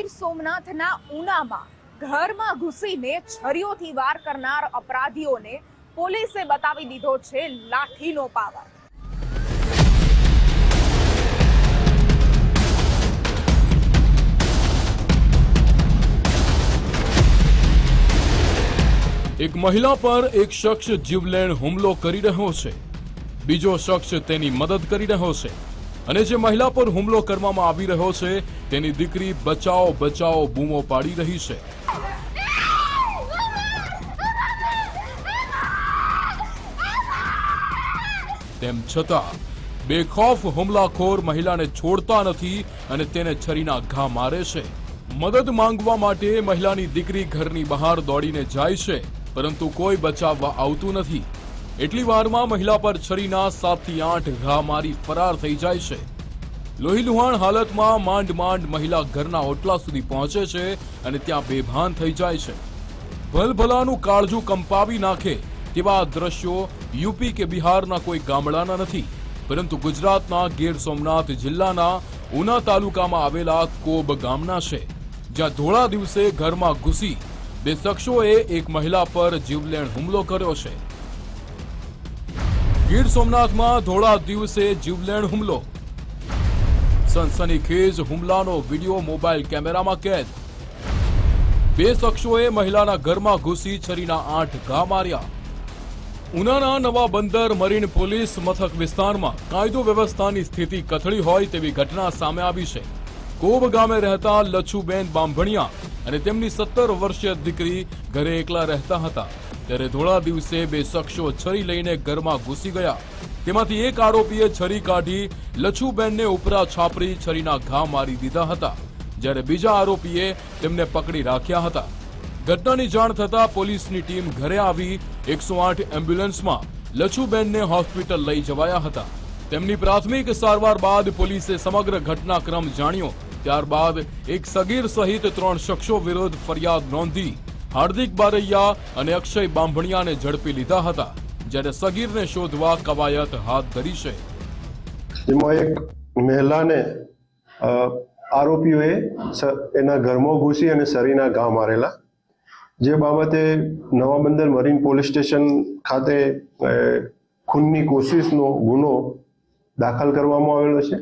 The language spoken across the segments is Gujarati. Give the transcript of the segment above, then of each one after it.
ગીર સોમનાથના ઉનામાં ઘરમાં ઘૂસીને છરીઓથી વાર કરનાર અપરાધીઓને પોલીસે બતાવી દીધો છે લાઠીનો પાવર. એક મહિલા પર એક શખ્સ જીવલેણ હુમલો કરી રહ્યો છે. બીજો શખ્સ તેની મદદ કરી રહ્યો છે. અને જે મહિલા પર હુમલો કરવામાં આવી રહ્યો છે, તેની દીકરી બચાવો બચાવો બૂમો પાડી રહી છે. તેમ છતાં, બેખોફ હુમલાખોર મહિલાને છોડતા નથી અને તેને છરીના ઘા મારે છે. મદદ માંગવા માટે મહિલાની દીકરી ઘરની બહાર દોડીને જાય છે, પરંતુ કોઈ બચાવવા આવતું નથી. એટલી વારમાં મહિલા પર છરીના સાતથી આઠ ઘા મારી ફરાર થઈ જાય છે. લોહીલુહાણ હાલતમાં માંડ માંડ મહિલા ઘરના ઓટલા સુધી પહોંચે છે અને ત્યાં બેભાન થઈ જાય છે. ભલભલાનું કાળજું કંપાવી નાખે તેવા દ્રશ્યો યુપી કે બિહારના કોઈ ગામડાના નથી. પરંતુ ગુજરાતના ગીર સોમનાથ જિલ્લાના ઉના તાલુકામાં આવેલા કોબ ગામના છે. જ્યાં ધોળા દિવસે ઘરમાં ઘૂસી બે શખ્સોએ એક મહિલા પર જીવલેણ હુમલો કર્યો છે. ગીર સોમનાથમાં ધોળા દિવસે જીવલેણ હુમલો. સનસનીખેજ હુમલાનો વીડિયો મોબાઈલ કેમેરામાં કેદ. બે શખ્સોએ મહિલાના ઘરમાં ઘૂસી છરીના આઠ ઘા માર્યા. ઉનાના નવા બંદર મરીન પોલીસ મથક વિસ્તારમાં કાયદો વ્યવસ્થાની સ્થિતિ કથળી હોય તેવી ઘટના સામે આવી છે. કોબ ગામે રહેતા લચ્છુબેન બાંભણિયા અને તેમની સત્તર વર્ષીય દીકરી ઘરે એકલા રહેતા હતા. ત્યારે ધોળા દિવસે બે શખ્સો છરી લઈને ઘરમાં ઘૂસી ગયા. તેમાંથી એક આરોપીએ છરી કાઢી લછુબેનને ઉપરા છાપરી છરીના ઘા મારી દીધા હતા, જ્યારે બીજા આરોપીએ તેમને પકડી રાખ્યા હતા. ઘટનાની જાણ થતા પોલીસની ટીમ ઘરે આવી એકસો આઠ એમ્બ્યુલન્સમાં લછુબેનને હોસ્પિટલ લઈ જવાયા હતા. તેમની પ્રાથમિક સારવાર બાદ પોલીસે સમગ્ર ઘટનાક્રમ જાણ્યો. ત્યારબાદ એક સગીર સહિત ત્રણ શખ્સો વિરુદ્ધ ફરિયાદ નોંધી હાર્દિક બારૈયા અને અક્ષય બાંભણિયાને ઝડપી લીધા હતા, જ્યારે સગીરને શોધવા કવાયત હાથ ધરી છે. એમાં એક મહિલાને આરોપીઓએ એના ઘરમાં ઘૂસી અને શરીરના ઘા મારેલા. જે બાબતે નવા બંદર મરીન પોલીસ સ્ટેશન ખાતે ખૂનની કોશિશનો ગુનો દાખલ કરવામાં આવેલો છે.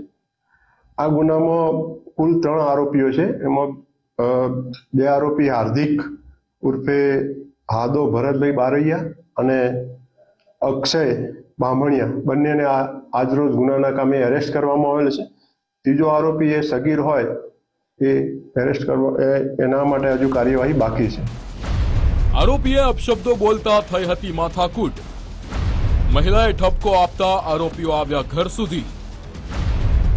આ ગુનામાં કુલ ત્રણ આરોપીઓ છે. એમાં બે આરોપી હાર્દિક ઉર્ફે હાદો ભરતભાઈ બારૈયા અને અક્ષય બામણિયા. બંનેને આજરોજ ગુનાના કામે એરેસ્ટ કરવામાં આવેલ છે. ત્રીજો આરોપી એ સગીર હોય એ એરેસ્ટ કરવા એના માટે હજુ કાર્યવાહી બાકી છે. આરોપીએ અપશબ્દો બોલતા થઈ હતી માથાકૂટ. મહિલાએ ઠપકો આપતા આરોપીઓ આવ્યા ઘર સુધી.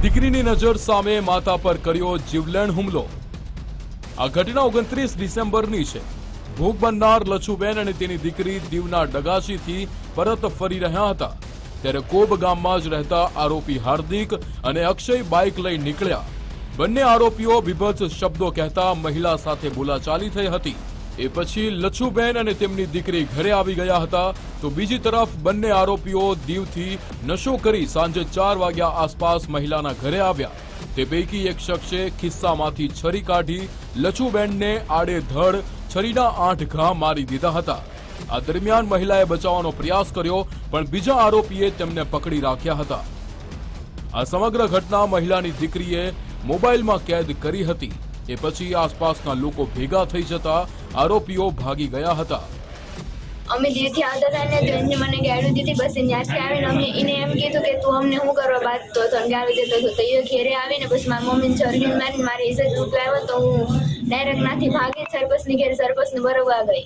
દીકરીની નજર સામે માતા પર કર્યો જીવલેણ હુમલો. આ ઘટના ઓગણત્રીસ ડિસેમ્બરની છે. ભોગ બનનાર લછુબેન અને તેની દીકરી દીવના ડગાસીથી પરત ફરી રહ્યા હતા. ત્યારે કોબ ગામમાં જ રહેતા આરોપી હાર્દિક અને અક્ષય બાઇક લઈ નીકળ્યા. બંને આરોપીઓ બીભત્સ શબ્દો કહેતા મહિલા સાથે બોલાચાલી થઈ હતી. એ પછી લચ્છુબેન અને તેમની દીકરી ઘરે આવી ગયા હતા તો બીજી તરફ બંને આરોપીઓ દીવથી નશો કરી સાંજે ચાર વાગ્યા આસપાસ મહિલાના ઘરે આવ્યા. તે પૈકી એક શખ્સે ખિસ્સામાંથી છરી કાઢી લચ્છુબેનને આડેધડ છરીના આઠ ઘા મારી દીધા હતા. આ દરમિયાન મહિલાએ બચાવવાનો પ્રયાસ કર્યો, પણ બીજા આરોપીએ તેમને પકડી રાખ્યા હતા. આ સમગ્ર ઘટના મહિલાની દીકરીએ મોબાઈલમાં કેદ કરી હતી. એ પછી આસપાસના લોકો ભેગા થઈ જતા આરોપીઓ ભાગી ગયા હતા. અમે જેથી આવતા હતા ને તો એમને મને ગાડી દીધી, બસ ત્યાંથી આવીને અમને એને એમ કીધું કે તું અમને શું કરવા બાદ તો તને ગાડી દેતો તો એ ઘેરે આવીને પછી મારા મમ્મીને ચરગીને મારીને મારી ઇજ્જત લૂંટાવ્યો તો હું ડાયરેક્ટ નાથી ભાગી સરપંચની ઘેર સરપંચને બરોબર ગઈ.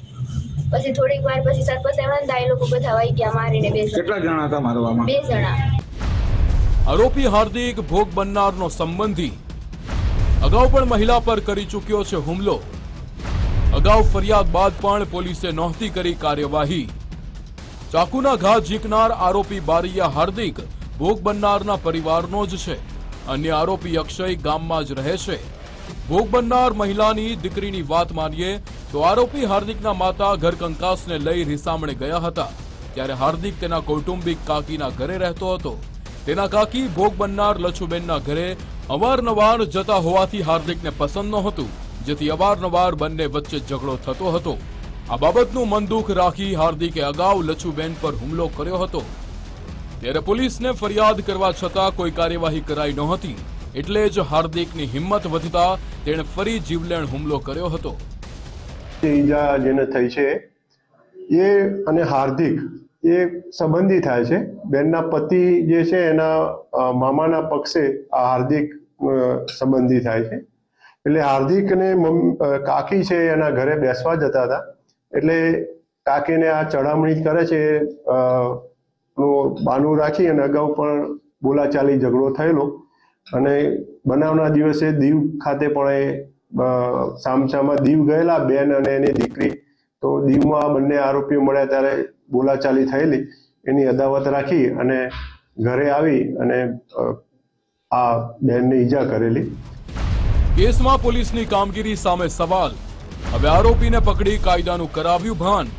પછી થોડીક વાર પછી સરપસ આવ્યા ને એ લોકો બધા વાઈ ગયા મારીને બે કેટલા જણા હતા મારવામાં? બે જણા. આરોપી હાર્દિક ભોગ બનનારનો સંબંધી અગાઉ પણ મહિલા પર કરી ચૂક્યો છે હુમલો. અગાઉ ફરિયાદ બાદ પણ પોલીસે નહોતી કરી કાર્યવાહી. ચાકુના ઘા ઝીકનાર આરોપી બારિયા હાર્દિક ભોગ બનનારના પરિવારનો જ છે. અન્ય આરોપી અક્ષય ગામમાં જ રહે છે. ભોગ બનનાર મહિલાની દીકરીની વાત માનીએ તો આરોપી હાર્દિકના માતા ઘર કંકાસને લઈ રિસામણે ગયા હતા. ત્યારે હાર્દિક તેના કૌટુંબિક કાકીના ઘરે રહેતો હતો. તેના કાકી ભોગ બનનાર લછુબેનના ઘરે અવારનવાર જતા હોવાથી હાર્દિકને પસંદ નહોતું, જેથી અવારનવાર બંને વચ્ચે ઝઘડો થતો હતો. આ બાબતનું મન દુઃખ રાખી હાર્દિકે અગાઉ લછુબેન પર હુમલો કર્યો હતો. ત્યારે પોલીસને ફરિયાદ કરવા છતાં કોઈ કાર્યવાહી કરાઈ નહોતી. એટલે જ હાર્દિકની હિંમત વધતા તેણે ફરી જીવલેણ હુમલો કર્યો હતો. ઈજા જેને થઈ છે, એ અને હાર્દિક, એ સંબંધી થાય છે. બેનના પતિ જે છે, એના મામાના પક્ષે આ હાર્દિક સંબંધી થાય છે. એટલે હાર્દિક અને કાકી છે, એના ઘરે બેસવા જતા હતા. એટલે કાકીને આ ચડામણી કરે છે નું બાનું રાખી અને અગાઉ પણ બોલાચાલી ઝઘડો થયેલો. અને બનાવના દિવસે દીવ ખાતે પણ એ સામસામાં દીવ ગયેલા બેન અને એની દીકરી. તો દીવમાં બંને આરોપીઓ મળ્યા ત્યારે બોલાચાલી થયેલી. એની અદાવત રાખી અને ઘરે આવી અને આ બેનને ઈજા કરેલી. કેસમાં પોલીસની કામગીરી સામે સવાલ. હવે આરોપીને પકડી કાયદાનું કરાવ્યું ભાન.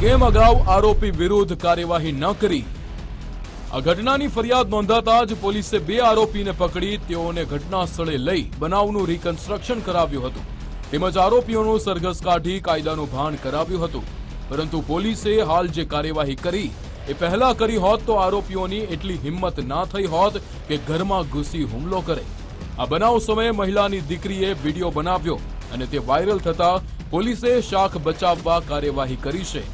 કેમ અગાઉ આરોપી વિરુદ્ધ કાર્યવાહી ન કરી? આ ઘટનાની ફરિયાદ નોંધાતા જ પોલીસે બે આરોપીને પકડી તેઓને ઘટના સ્થળે લઈ બનાવનું રિકન્સ્ટ્રક્શન કરાવ્યું હતું. તેમજ આરોપીઓનું સરઘસ કાઢી કાયદાનું ભાન કરાવ્યું હતું. પરંતુ પોલીસે હાલ જે કાર્યવાહી કરી, એ પહેલા કરી હોત તો આરોપીઓની એટલી હિંમત ના થઈ હોત કે ઘરમાં ઘૂસી હુમલો કરે. આ બનાવ સમયે મહિલાની દીકરીએ વીડિયો બનાવ્યો અને તે વાયરલ થતા પોલીસે શાખ બચાવવા કાર્યવાહી કરી છે.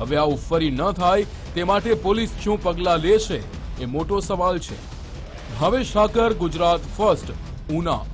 હવે આવું ફરી ન થાય તે માટે પોલીસ શું પગલાં લે છે એ મોટો સવાલ છે. હવે સાકર ગુજરાત ફર્સ્ટ, ઉના.